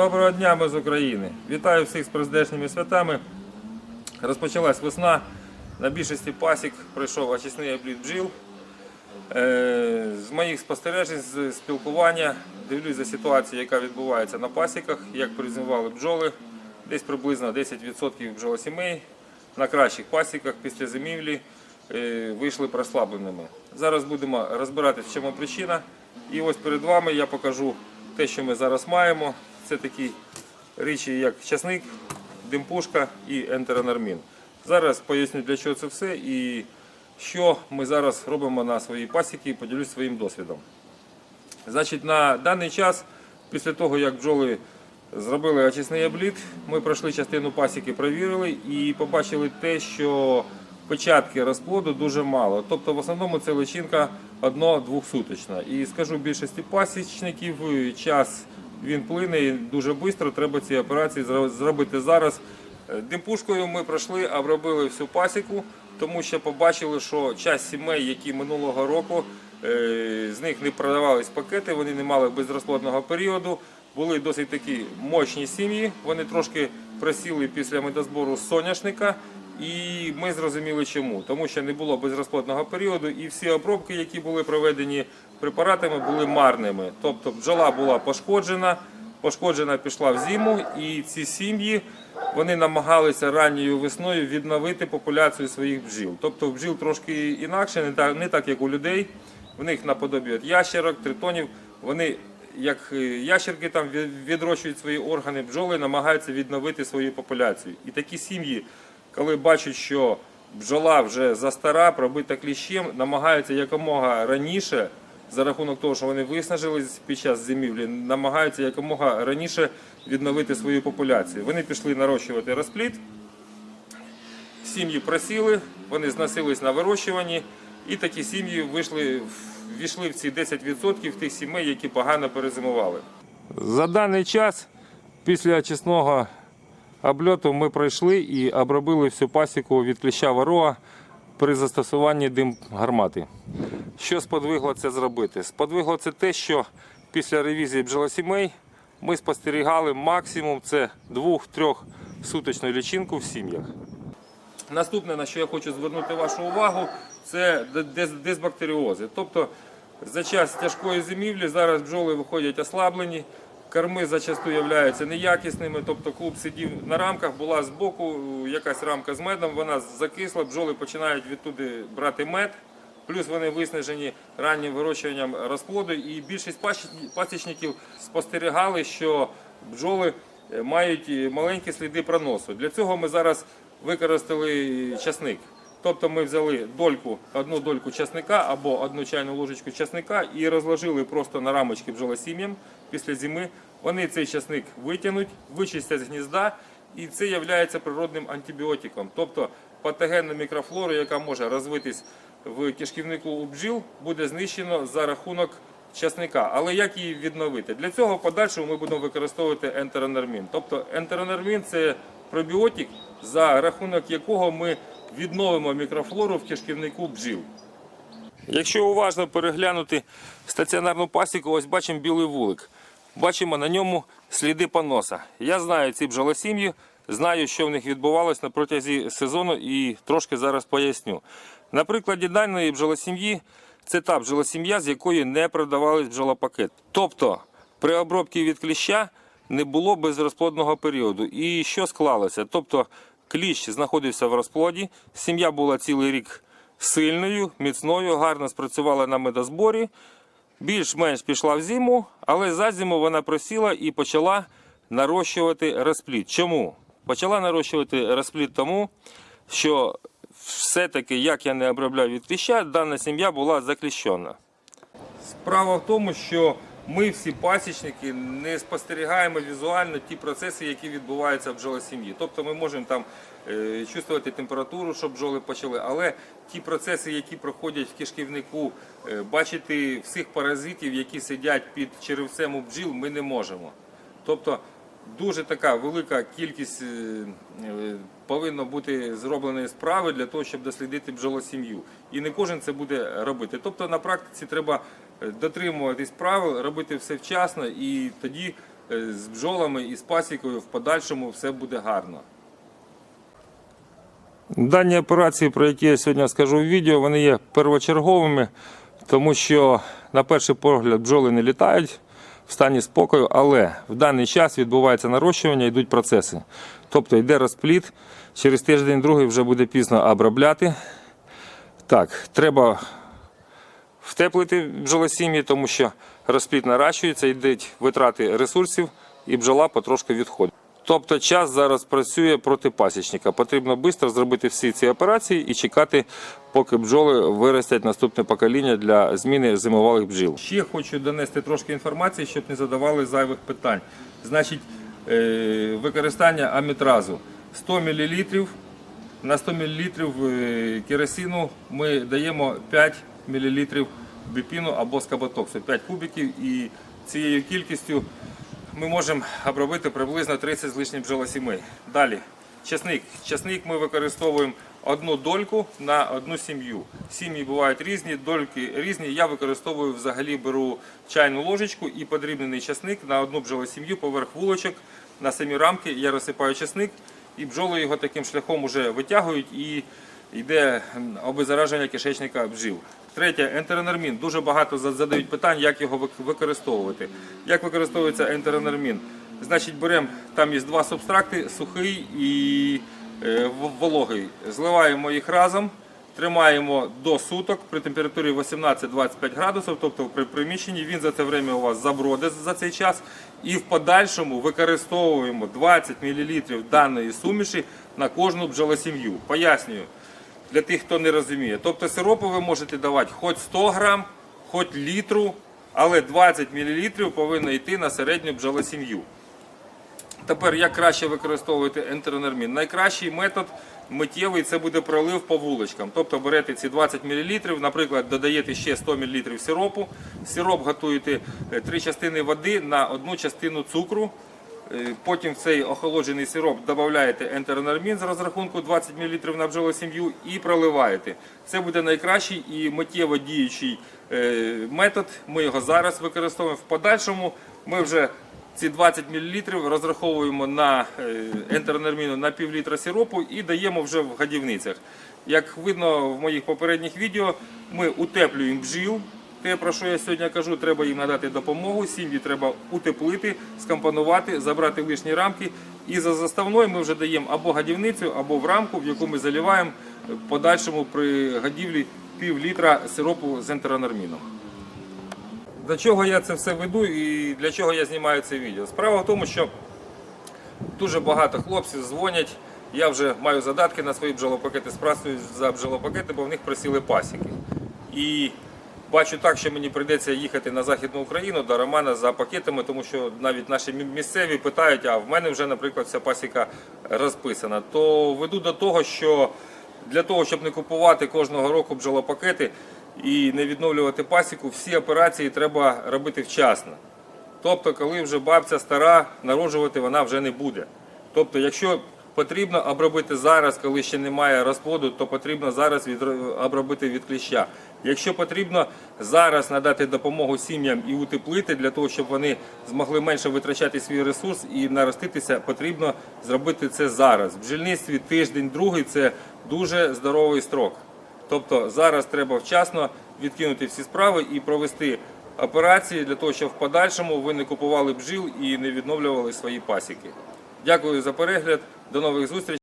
Доброго дня, ми з України. Вітаю всіх з президентськими святами. Розпочалась весна. На більшості пасік пройшов очисний обліт бджіл. Е, З моїх спостережень, з спілкування, дивлюсь за ситуацією, яка відбувається на пасіках, як призимували бджоли. Десь приблизно 10% бджолосімей на кращих пасіках після зимівлі е, вийшли прослабленими. Зараз будемо розбиратися, в чому причина. І ось перед вами я покажу те, що ми зараз маємо. Це такі речі, як часник, димпушка і ентеронармін. Зараз поясню, для чого це все і що ми зараз робимо на своїй пасіці і поділюсь своїм досвідом. Значить, на даний час, після того, як бджоли зробили очисний обліт, ми пройшли частину пасіки, провірили і побачили те, що печатки розплоду дуже мало. Тобто, в основному це личинка одно-двохсуточна. І скажу більшості пасічників, час він плине і дуже швидко. Треба ці операції зробити зараз. Е, Димпушкою ми пройшли, обробили всю пасіку, тому що побачили, що часть сімей, які минулого року е, з них не продавались пакети, вони не мали безрозплодного періоду. Були досить такі мощні сім'ї. Вони трошки просіли після медозбору соняшника. І ми зрозуміли чому. Тому що не було безрозплодного періоду, і всі обробки, які були проведені препаратами, були марними. Тобто бджола була пошкоджена, пошкоджена пішла в зиму, і ці сім'ї вони намагалися ранньою весною відновити популяцію своїх бджіл. Тобто бджіл трошки інакше, не так, не так як у людей. В них наподобі от ящерок, тритонів, вони як е, ящерки там від- відрощують свої органи, бджоли намагаються відновити свою популяцію. І такі сім'ї, коли бачать, що бджола вже застара, пробита кліщем, намагаються якомога раніше, за рахунок того, що вони виснажились під час зимівлі, намагаються якомога раніше відновити свою популяцію. Вони пішли нарощувати розплід, сім'ї просіли, вони зносились на вирощуванні, і такі сім'ї вийшли, ввійшли в ці 10% тих сімей, які погано перезимували. За даний час, після очисного обльоту, ми пройшли і обробили всю пасіку від кліща ворога при застосуванні дим гармати. Що сподвигло це зробити? Сподвигло це те, що після ревізії бджолосімей ми спостерігали максимум це 2-3 суточну лічинку в сім'ях. Наступне, на що я хочу звернути вашу увагу, це де- дезбактеріози. Тобто за час тяжкої зимівлі зараз бджоли виходять ослаблені, корми зачасту являються неякісними. Тобто клуб сидів на рамках, була збоку якась рамка з медом, вона закисла, бджоли починають відтуди брати мед. Плюс вони виснажені раннім вирощуванням розплоду, і більшість пасічників спостерігали, що бджоли е, мають е, маленькі сліди проносу. Для цього ми зараз використали часник. Тобто ми взяли дольку, одну дольку часника або одну чайну ложечку часника і розложили просто на рамочки бджолосім'ям після зими. Вони цей часник витягнуть, вичистять з гнізда, і це є природним антибіотиком. Тобто патогенну мікрофлору, яка може розвитись в кишківнику у бджіл, буде знищено за рахунок часника. Але як її відновити? Для цього в подальшому ми будемо використовувати ентеронармін. Тобто ентеронармін це пробіотик, за рахунок якого ми відновимо мікрофлору в кишківнику бджіл. Якщо уважно переглянути стаціонарну пасіку, ось бачимо білий вулик. Бачимо на ньому сліди поноса. Я знаю ці бджолосім'ї, знаю, що в них відбувалось на протязі сезону і трошки зараз поясню. На прикладі даної бджолосім'ї це та бджолосім'я, з якої не продавались бджолопакет. Тобто при обробці від кліща не було безрозплодного періоду. І що склалося? Тобто кліщ знаходився в розплоді, сім'я була цілий рік сильною, міцною, гарно спрацювала на медозборі, більш-менш пішла в зиму, але за зиму вона просіла і почала нарощувати розплід. Чому? Почала нарощувати розплід тому, що все-таки, як я не обробляв від кліща, дана сім'я була закліщена. Справа в тому, що ми всі пасічники не спостерігаємо візуально ті процеси, які відбуваються в бджолосім'ї. Тобто ми можемо там е, чувствувати температуру, щоб бджоли почали, але ті процеси, які проходять в кишківнику, е, бачити всіх паразитів, які сидять під черевцем у бджіл, ми не можемо. Тобто дуже така велика кількість е, повинно бути зробленої справи для того, щоб дослідити бджолосім'ю. І не кожен це буде робити. Тобто на практиці треба дотримуватись правил, робити все вчасно, і тоді е, з бджолами і з пасікою в подальшому все буде гарно. Дані операції, про які я сьогодні скажу в відео, вони є первочерговими, тому що на перший погляд бджоли не літають в стані спокою, але в даний час відбувається нарощування, йдуть процеси. Тобто йде розпліт, через тиждень-другий вже буде пізно обробляти. Так, треба втеплити бджолосім'ї, тому що розпліт наращується, йдуть витрати ресурсів і бджола потрошки відходить. Тобто час зараз працює проти пасічника. Потрібно швидко зробити всі ці операції і чекати, поки бджоли виростять наступне покоління для зміни зимовалих бджіл. Ще хочу донести трошки інформації, щоб не задавали зайвих питань. Значить, е, використання амітразу 100 мл на 100 мл керосину ми даємо 5 мл біпіну або скаботоксу, 5 кубиків, і цією кількістю ми можемо обробити приблизно 30 з лишнім бджолосімей. Далі, часник. Часник ми використовуємо одну дольку на одну сім'ю. Сім'ї бувають різні, дольки різні. Я використовую взагалі беру чайну ложечку і подрібнений часник на одну бджолосім'ю поверх вулочок. На самі рамки я розсипаю часник і бджоли його таким шляхом вже витягують і йде обеззараження кишечника бджіл. Третє, ентеронормін. Дуже багато задають питань, як його використовувати. Як використовується ентеронормін? Значить, беремо, там є два субстракти, сухий і е, вологий. Зливаємо їх разом, тримаємо до суток при температурі 18-25 градусів, тобто при приміщенні він за це время у вас заброде за цей час. І в подальшому використовуємо 20 мл даної суміші на кожну бджолосім'ю. Пояснюю для тих, хто не розуміє. Тобто сиропу ви можете давати хоч 100 грам, хоч літру, але 20 мл повинно йти на середню бджолосім'ю. Тепер як краще використовувати ентеронормін? Найкращий метод миттєвий це буде пролив по вуличкам. Тобто берете ці 20 мл, наприклад, додаєте ще 100 мл сиропу. Сироп готуєте 3 частини води на одну частину цукру. Е, Потім в цей охолоджений сироп додаєте ентеронормін з розрахунку 20 мл на бджолосім'ю і проливаєте. Це буде найкращий і миттєво діючий е, метод. Ми його зараз використовуємо. В подальшому ми вже ці 20 мл розраховуємо на е, на пів літра сиропу і даємо вже в годівницях. Як видно в моїх попередніх відео, ми утеплюємо бджіл. Те, про що я сьогодні кажу, треба їм надати допомогу. Сім'ї треба утеплити, скомпонувати, забрати лишні рамки. І за заставною ми вже даємо або годівницю, або в рамку, в яку ми заливаємо подальшому при годівлі пів літра сиропу з ентеронорміном. До чого я це все веду і для чого я знімаю це відео? Справа в тому, що дуже багато хлопців дзвонять. Я вже маю задатки на свої бджолопакети, спрацюю за бджолопакети, бо в них просіли пасіки. І бачу так, що мені прийдеться їхати на Західну Україну до Романа за пакетами, тому що навіть наші місцеві питають, а в мене вже, наприклад, вся пасіка розписана. То веду до того, що для того, щоб не купувати кожного року бджолопакети і не відновлювати пасіку, всі операції треба робити вчасно. Тобто, коли вже бабця стара, народжувати вона вже не буде. Тобто, якщо потрібно обробити зараз, коли ще немає розплоду, то потрібно зараз обробити від кліща. Якщо потрібно зараз надати допомогу сім'ям і утеплити для того, щоб вони змогли менше витрачати свій ресурс і нароститися, потрібно зробити це зараз. В бджільництві тиждень, другий це дуже здоровий строк. Тобто зараз треба вчасно відкинути всі справи і провести операції для того, щоб в подальшому ви не купували бджіл і не відновлювали свої пасіки. Дякую за перегляд. До нових зустрічей.